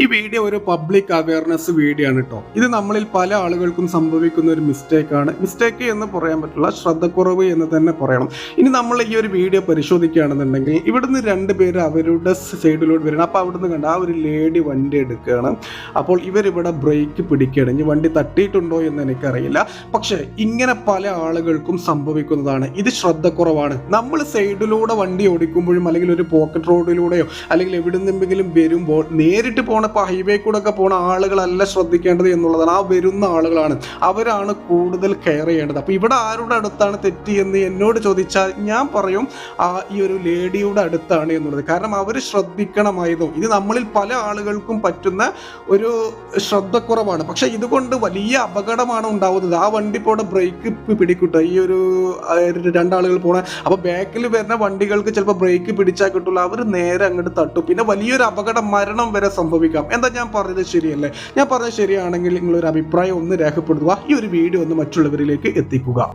ഈ വീഡിയോ ഒരു public awareness video ആണ് കേട്ടോ ഇത് നമ്മളിൽ പല ആളുകൾക്കും സംഭവിക്കുന്ന ഒരു മിസ്റ്റേക്ക് ആണ്. മിസ്റ്റേക്ക് എന്ന് പറയാൻ പറ്റില്ല ശ്രദ്ധക്കുറവ് എന്ന് തന്നെ പറയണം. ഇനി നമ്മൾ ഈ ഒരു വീഡിയോ പരിശോധിക്കുകയാണെന്നുണ്ടെങ്കിൽ ഇവിടുന്ന് രണ്ട് പേര് അവരുടെ സൈഡിലോട്ട് വരണം അപ്പോൾ അവിടുന്ന് കണ്ട ആ ഒരു ലേഡി വണ്ടി എടുക്കുകയാണ്. അപ്പോൾ ഇവരിവിടെ ബ്രേക്ക് പിടിക്കുകയാണ്. ഇനി വണ്ടി തട്ടിയിട്ടുണ്ടോ എന്ന് എനിക്കറിയില്ല. പക്ഷേ ഇങ്ങനെ പല ആളുകൾക്കും സംഭവിക്കുന്നതാണ്. ഇത് ശ്രദ്ധക്കുറവാണ്. നമ്മൾ സൈഡിലൂടെ വണ്ടി ഓടിക്കുമ്പോഴും അല്ലെങ്കിൽ ഒരു പോക്കറ്റ് റോഡിലൂടെയോ അല്ലെങ്കിൽ എവിടുന്നെങ്കിലും വരുമ്പോൾ നേരിട്ട് പോണ ഇപ്പോൾ ഹൈവേ കൂടെ ഒക്കെ പോണ ആളുകളല്ല ശ്രദ്ധിക്കേണ്ടത് എന്നുള്ളതാണ്. ആ വരുന്ന ആളുകളാണ്. അവരാണ് കൂടുതൽ കെയർ ചെയ്യേണ്ടത്. അപ്പോൾ ഇവിടെ ആരുടെ അടുത്താണ് തെറ്റി എന്ന് എന്നോട് ചോദിച്ചാൽ ഞാൻ പറയും ആ ഈ ഒരു ലേഡിയുടെ അടുത്താണ് എന്നുള്ളത്. കാരണം അവർ ശ്രദ്ധിക്കണമായിരുന്നു. ഇത് നമ്മളിൽ പല ആളുകൾക്കും പറ്റുന്ന ഒരു ശ്രദ്ധക്കുറവാണ്. പക്ഷെ ഇതുകൊണ്ട് വലിയ അപകടമാണ് ഉണ്ടാവുന്നത്. ആ വണ്ടി പോടെ ബ്രേക്ക് പിടിക്കൂട്ടോ. ഈ ഒരു രണ്ടാളുകൾ പോണ അപ്പോൾ ബാക്കിൽ വരുന്ന വണ്ടികൾക്ക് ചിലപ്പോൾ ബ്രേക്ക് പിടിച്ചാൽ കിട്ടുള്ളൂ അവർ നേരെ അങ്ങോട്ട് തട്ടും. പിന്നെ വലിയൊരു അപകടം മരണം വരെ സംഭവിക്കാം. എന്താ ഞാൻ പറഞ്ഞത് ശരിയല്ലേ? ഞാൻ പറഞ്ഞത് ശരിയാണെങ്കിൽ നിങ്ങളൊരു അഭിപ്രായം ഒന്ന് രേഖപ്പെടുത്തുക. ഈ ഒരു വീഡിയോ ഒന്ന് മറ്റുള്ളവരിലേക്ക് എത്തിക്കുക.